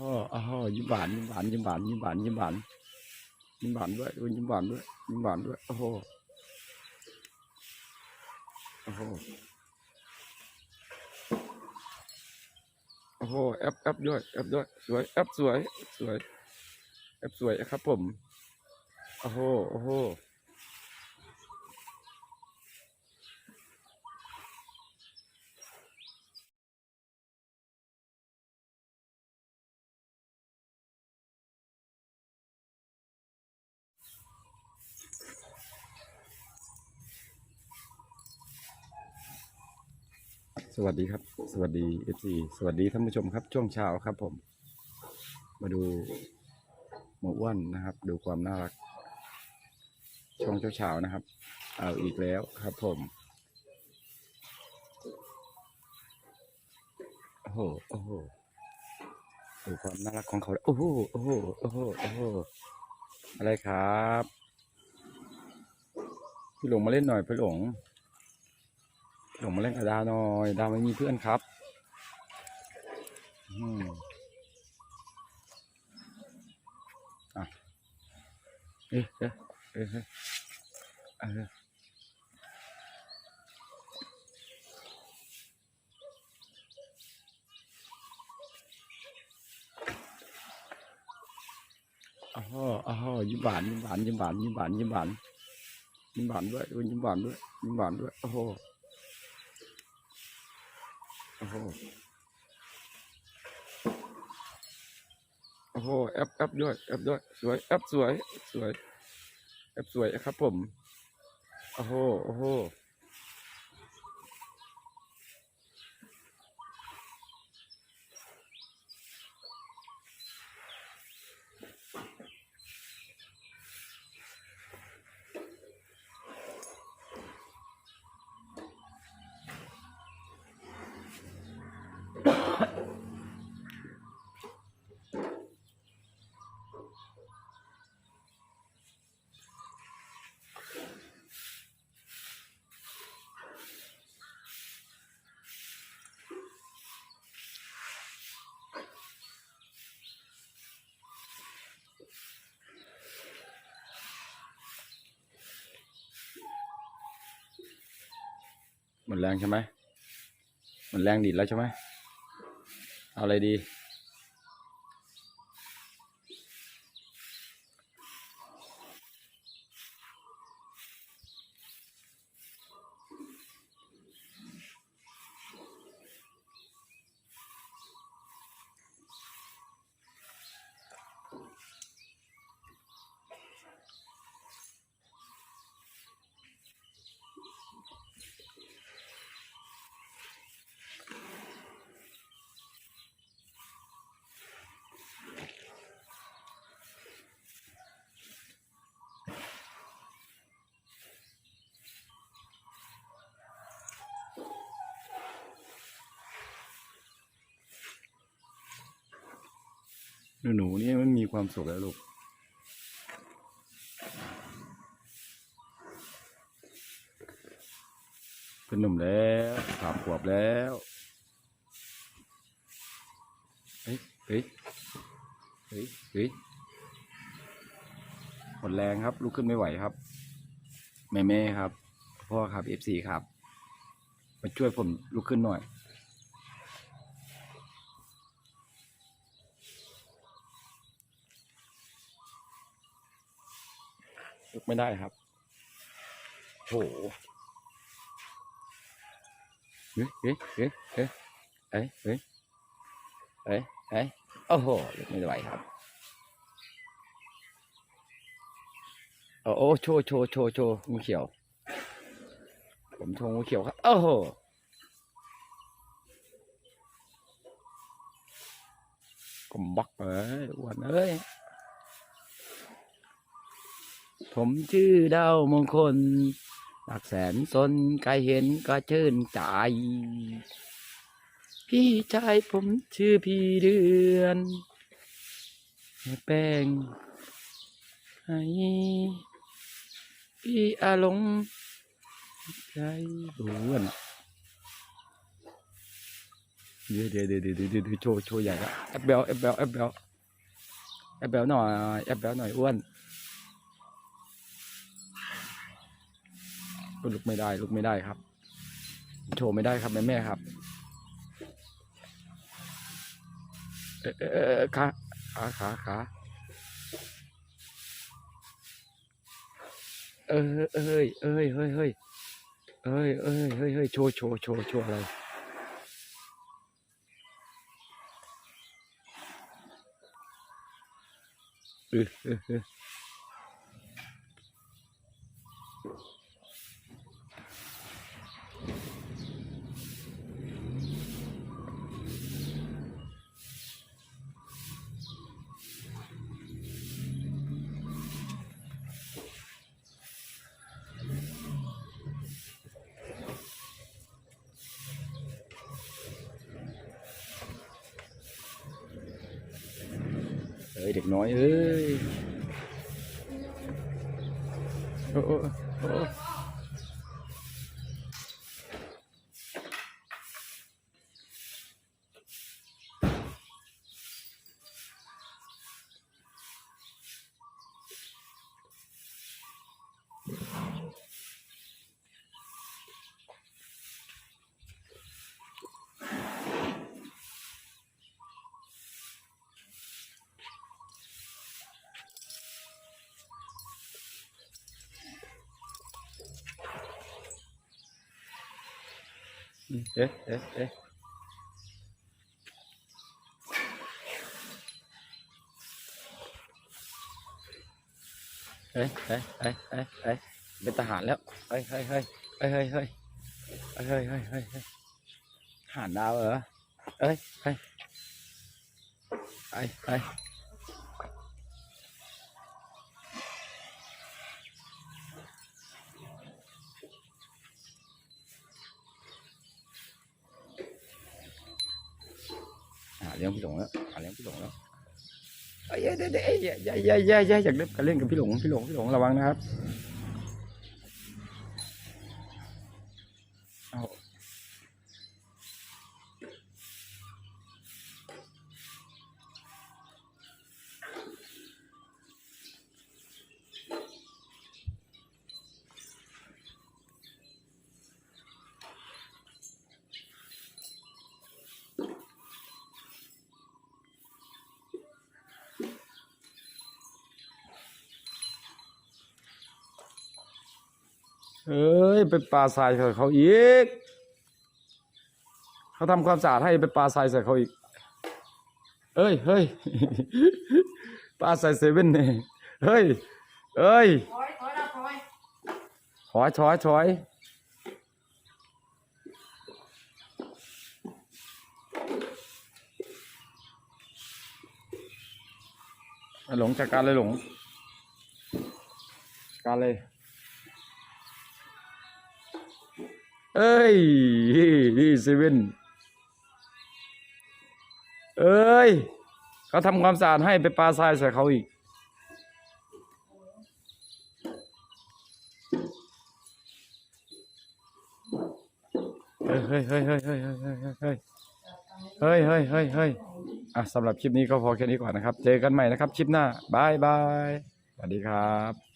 อ้อ้าวยิ้มหวานยิ้มหวานยิ้มหวานยิ้มหวานยิ้มหวานยิ้มหวานด้วยด้วยยิ้มหวานด้วยยิ้มหวานด้วยโอ้โหโอ้โหโอ้โหแอปแอปด้วยแอปด้วยสวยแอปสวยสวยแอปสวยครับผมโอ้โหโอ้โห วัสดีครับ สวัสดีเอฟซีสวัสดีท่านผู้ชมครับ ช่วงเช้าครับผม มาดูหมูอ้วนนะครับ ดูความน่ารัก ช่วงเช้าๆนะครับ เอาอีกแล้วครับผมโอ้โหโอ้โหดูความน่ารักของเขาโอ้โหโอ้โหโอ้โหโอ้โหอะไรครับ พี่หลงมาเล่นหน่อยพี่หลง หลงมาเล่นกับดาวหน่อยดาวไม่มีเพื่อนครับอืมอะเอ๊ะเอ๊ะเอ๊ะเอ๊ะเอ๊ะอ้าวอ้าวยิ้มหวานยิ้มหวานยิ้มหวานยิ้มหวานยิ้มหวานยิ้มหวานด้วยด้วยยิ้มหวานด้วยยิ้มหวานด้วยโอ้โห โอ้โหโอ้โหแอปแอปด้วยแอปด้วยสวยแอปสวยสวยแอปสวยครับผมโอ้โหโอ้โห หมดแรงใช่ไหมหมดแรงดีดแล้วใช่ไหมเอาอะไรดี หนูหนูนี่มันมีความสุขแล้วลูกเป็นหนุ่มแล้วสามขวบแล้วเฮ้ยเฮ้ยเฮ้ยเฮ้ยหมดแรงครับลุกขึ้นไม่ไหวครับ แม่แม่ครับ พ่อครับเอฟซีครับ มาช่วยผมลุกขึ้นหน่อย ไม่ได้ครับโถเฮ้ยเฮ้ยเฮ้ยเฮ้ยเอ้ยเฮ้ยเอ้ยเอ้ยโอ้โหไม่ไหวครับโอ้โอ้โชว์โชว์โชว์โชว์งูเขียว ผมโชว์งูเขียวครับโอ้โหผมบักเอ้ยอ้วนเอ้ย ผมชื่อดาวมงคล หลักแสนสนใครเห็นก็ชื่นใจ พี่ชายผมชื่อพี่เดือนแม่แป้งให้พี่อาลงใจบ้วนเดี๋ยวเดี๋ยวเดี๋ยวเดี๋ยวเดี๋ยวเดี๋ยวโชว์โชว์ใหญ่ละแอปเบลแอปเบลแอปเบลแอปเบลหน่อยแอปเบลหน่อยอ้วน ลุกไม่ได้ลุกไม่ได้ครับ โชว์ไม่ได้ครับแม่แม่ครับเออเออเออขาขาขาขาเออเอ้ยเอ้ยเฮ้ยเฮ้ยเอ้ยเอ้ยเฮ้ยเฮ้ยโชว์โชว์โชว์โชว์อะไรเออเออ เด็กน้อยเอ้ยโอ้โอ้ Ê, ê, ê. Ê, ê, ê, ê, ê. Bên ta hẳn lắm. Ê, ê, ê, ê, ê, ê. Ê, ê, ê, ê, ê. Hạn đau rồi á. Ê, ê. Ê, ê. เลี้ยงพี่หลงแล้วหาเลี้ยงพี่หลงแล้วเอ้ยเดี๋ยวเดี๋ยวเอ้ยอย่าอย่าอย่าอย่าอย่าอยากเล่นกันเล่นกับพี่หลงพี่หลงพี่หลงระวังนะครับ เอ้ยไปปลาทรายใส่เขาอีก เขาทำความสะอาดให้ไปปลาทรายใส่เขาอีก เอ้ยเฮ้ยปลาใส่เซเว่นเนี่ยเฮ้ยเอ้ยถอยถอยแล้วถอยหลงจัดการเลยหลงจัการเลย เอ้ยนี่เซเว่นเอ้ย เขาทำความสะอาดให้ไปปลาทรายใส่เขาอีก เฮ้ยเฮ้ยเฮ้ยเฮ้ยเฮ้ยเฮ้ยเฮ้ยเฮ้ยเฮ้ยเฮ้ยเฮ้ยอะสำหรับคลิปนี้ก็พอแค่นี้ก่อนนะครับ เจอกันใหม่นะครับ คลิปหน้าบายบาย สวัสดีครับ